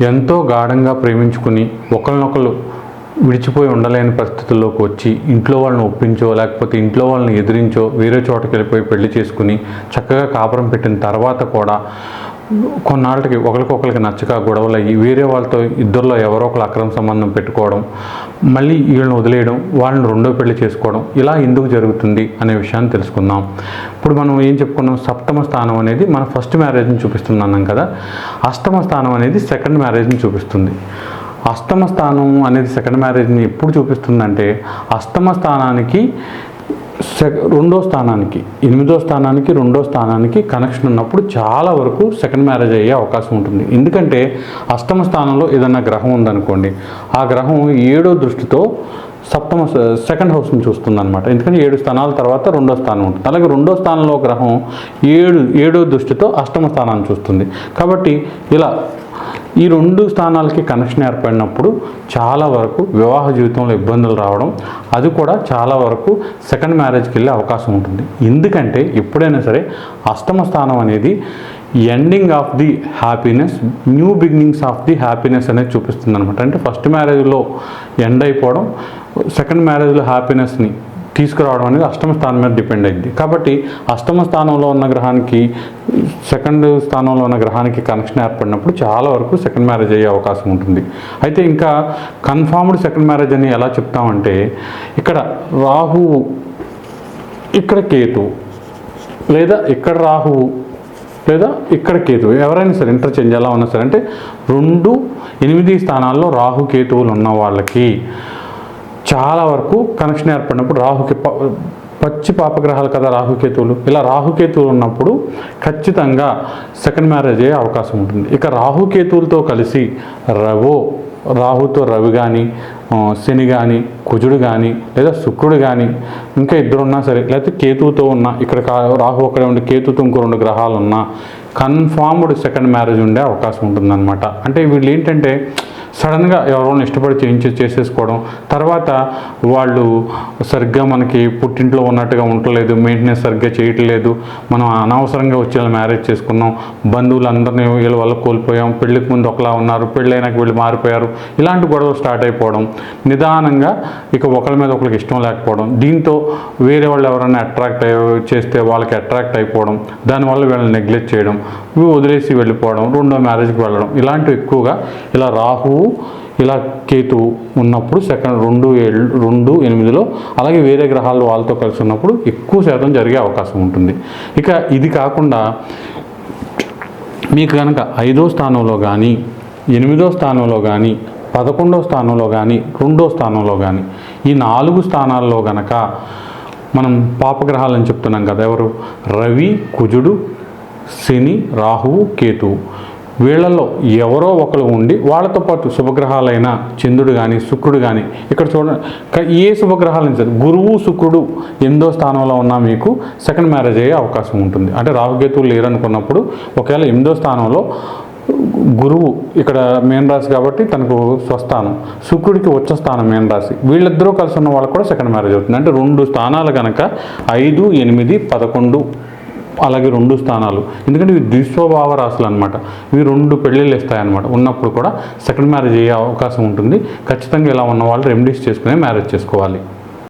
ఎంతో గాఢంగా ప్రేమించుకుని ఒకరినొకరు విడిచిపోయి ఉండలేని పరిస్థితుల్లోకి వచ్చి ఇంట్లో వాళ్ళని ఒప్పించో లేకపోతే ఇంట్లో వాళ్ళని ఎదిరించో వేరే చోటకి వెళ్ళిపోయి పెళ్ళి చేసుకుని చక్కగా కాపురం పెట్టిన తర్వాత కూడా కొన్నాళ్ళకి ఒకరికొకరికి నచ్చక గొడవలు అయ్యి వేరే వాళ్ళతో ఇద్దరిలో ఎవరో ఒకరు అక్రమ సంబంధం పెట్టుకోవడం మళ్ళీ వీళ్ళని వదిలేయడం వాళ్ళని రెండో పెళ్ళి చేసుకోవడం ఇలా ఎందుకు జరుగుతుంది అనే విషయాన్ని తెలుసుకుందాం. ఇప్పుడు మనం ఏం చెప్పుకున్నాం? సప్తమ స్థానం అనేది మన ఫస్ట్ మ్యారేజ్ని చూపిస్తుంది అన్నాం కదా. అష్టమ స్థానం అనేది సెకండ్ మ్యారేజ్ని చూపిస్తుంది. అష్టమ స్థానం అనేది సెకండ్ మ్యారేజ్ని ఎప్పుడు చూపిస్తుందంటే అష్టమ స్థానానికి రెండో స్థానానికి ఎనిమిదో స్థానానికి రెండో స్థానానికి కనెక్షన్ ఉన్నప్పుడు చాలా వరకు సెకండ్ మ్యారేజ్ అయ్యే అవకాశం ఉంటుంది. ఎందుకంటే అష్టమ స్థానంలో ఏదైనా గ్రహం ఉందనుకోండి ఆ గ్రహం ఏడో దృష్టితో సప్తమ సెకండ్ హౌస్ని చూస్తుంది అనమాట ఎందుకంటే ఏడు స్థానాల తర్వాత రెండో స్థానం ఉంటుంది. అలాగే రెండో స్థానంలో గ్రహం ఏడు ఏడో దృష్టితో అష్టమ స్థానాన్ని చూస్తుంది. కాబట్టి ఇలా ఈ రెండు స్థానాలకి కనెక్షన్ ఏర్పడినప్పుడు చాలా వరకు వివాహ జీవితంలో ఇబ్బందులు రావడం అది కూడా చాలా వరకు సెకండ్ మ్యారేజ్కి వెళ్ళే అవకాశం ఉంటుంది. ఎందుకంటే ఎప్పుడైనా సరే అష్టమ స్థానం అనేది ending of the happiness new beginnings of the happiness అనేది చూపిస్తుంది అనమాట అంటే ఫస్ట్ మ్యారేజ్లో ఎండ్ అయిపోవడం సెకండ్ మ్యారేజ్లో హ్యాపీనెస్ని తీసుకురావడం అనేది అష్టమ స్థానం మీద డిపెండ్ అయింది. కాబట్టి అష్టమ స్థానంలో ఉన్న గ్రహానికి సెకండ్ స్థానంలో ఉన్న గ్రహానికి కనెక్షన్ ఏర్పడినప్పుడు చాలా వరకు సెకండ్ మ్యారేజ్ అయ్యే అవకాశం ఉంటుంది. అయితే ఇంకా కన్ఫామ్డ్ సెకండ్ మ్యారేజ్ అని ఎలా చెప్తామంటే ఇక్కడ రాహువు ఇక్కడ కేతు లేదా ఇక్కడ రాహువు లేదా ఇక్కడ కేతు ఎవరైనా సరే ఇంటర్చేంజ్ ఎలా ఉన్నా సరే అంటే రెండు ఎనిమిది స్థానాల్లో రాహు కేతువులు ఉన్న వాళ్ళకి చాలా వరకు కనెక్షన్ ఏర్పడినప్పుడు రాహుకి పచ్చి పాపగ్రహాలు కదా రాహుకేతువులు ఇలా రాహుకేతువులు ఉన్నప్పుడు ఖచ్చితంగా సెకండ్ మ్యారేజ్ అయ్యే అవకాశం ఉంటుంది. ఇక రాహుకేతువులతో కలిసి రవో రాహుతో రవి కానీ శని కానీ కుజుడు కానీ లేదా శుక్రుడు కానీ ఇంకా ఇద్దరు ఉన్నా సరే లేకపోతే కేతువుతో ఉన్న ఇక్కడ కా- రాహు ఒకడే ఉండి కేతుతో ఇంకో రెండు గ్రహాలు ఉన్నా కన్ఫామ్డ్ సెకండ్ మ్యారేజ్ ఉండే అవకాశం ఉంటుందన్నమాట. అంటే వీళ్ళు ఏంటంటే సడన్గా ఎవరైనా ఇష్టపడి చేయించి చేసేసుకోవడం. తర్వాత వాళ్ళు సరిగ్గా మనకి పుట్టింట్లో ఉన్నట్టుగా ఉండలేదు మెయింటెనెన్స్ సరిగ్గా చేయట్లేదు మనం అనవసరంగా వచ్చి మ్యారేజ్ చేసుకున్నాం బంధువులందరినీ వీళ్ళ వల్ల కోల్పోయాం పెళ్ళికి ముందు ఒకలా ఉన్నారు పెళ్ళైనాక వీళ్ళు మారిపోయారు ఇలాంటి గొడవలు స్టార్ట్ అయిపోవడం. నిదానంగా ఇక ఒకరి మీద ఒకరికి ఇష్టం లేకపోవడం. దీంతో వేరే వాళ్ళు ఎవరైనా అట్రాక్ట్ చేస్తే వాళ్ళకి అట్రాక్ట్ అయిపోవడం. దానివల్ల వీళ్ళని నెగ్లెక్ట్ చేయడం. వదిలేసి వెళ్ళిపోవడం రెండో మ్యారేజ్కి వెళ్ళడం. ఇలాంటివి ఎక్కువగా ఇలా రాహువు ఇలా కేతు ఉన్నప్పుడు సెకండ్ రెండు ఏళ్ళు రెండు ఎనిమిదిలో అలాగే వేరే గ్రహాలు వాళ్ళతో కలిసి ఉన్నప్పుడు ఎక్కువ శాతం జరిగే అవకాశం ఉంటుంది. ఇక ఇది కాకుండా మీకు కనుక ఐదో స్థానంలో కానీ ఎనిమిదో స్థానంలో కానీ పదకొండో స్థానంలో కానీ రెండో స్థానంలో కానీ ఈ నాలుగు స్థానాల్లో గనక మనం పాపగ్రహాలని చెప్తున్నాం కదా ఎవరు? రవి కుజుడు శని రాహువు కేతువు. వీళ్ళల్లో ఎవరో ఒకరు ఉండి వాళ్ళతో పాటు శుభగ్రహాలైన చంద్రుడు కానీ శుక్రుడు కానీ ఇక్కడ చూడండి ఏ శుభగ్రహాలు సరే గురువు శుక్రుడు ఎనిమిదో స్థానంలో ఉన్నా మీకు సెకండ్ మ్యారేజ్ అయ్యే అవకాశం ఉంటుంది. అంటే రాహుకేతువులు లేరనుకున్నప్పుడు ఒకవేళ ఎనిమిదో స్థానంలో గురువు ఇక్కడ మేన్ రాశి కాబట్టి తనకు స్వస్థానం శుక్రుడికి ఉచ్చ స్థానం మేన్ రాశి వీళ్ళిద్దరూ కలిసి ఉన్న వాళ్ళకు కూడా సెకండ్ మ్యారేజ్ అవుతుంది. అంటే రెండు స్థానాలు కనుక ఐదు ఎనిమిది పదకొండు అలాగే రెండు స్థానాలు. ఎందుకంటే ఇవి ద్విస్వభావ రాశులు అనమాట ఇవి రెండు పెళ్ళిళ్ళు ఇస్తాయన్నమాట. ఉన్నప్పుడు కూడా సెకండ్ మ్యారేజ్ అయ్యే అవకాశం ఉంటుంది. ఖచ్చితంగా ఇలా ఉన్న వాళ్ళు రెమెడీస్ చేసుకునే మ్యారేజ్ చేసుకోవాలి.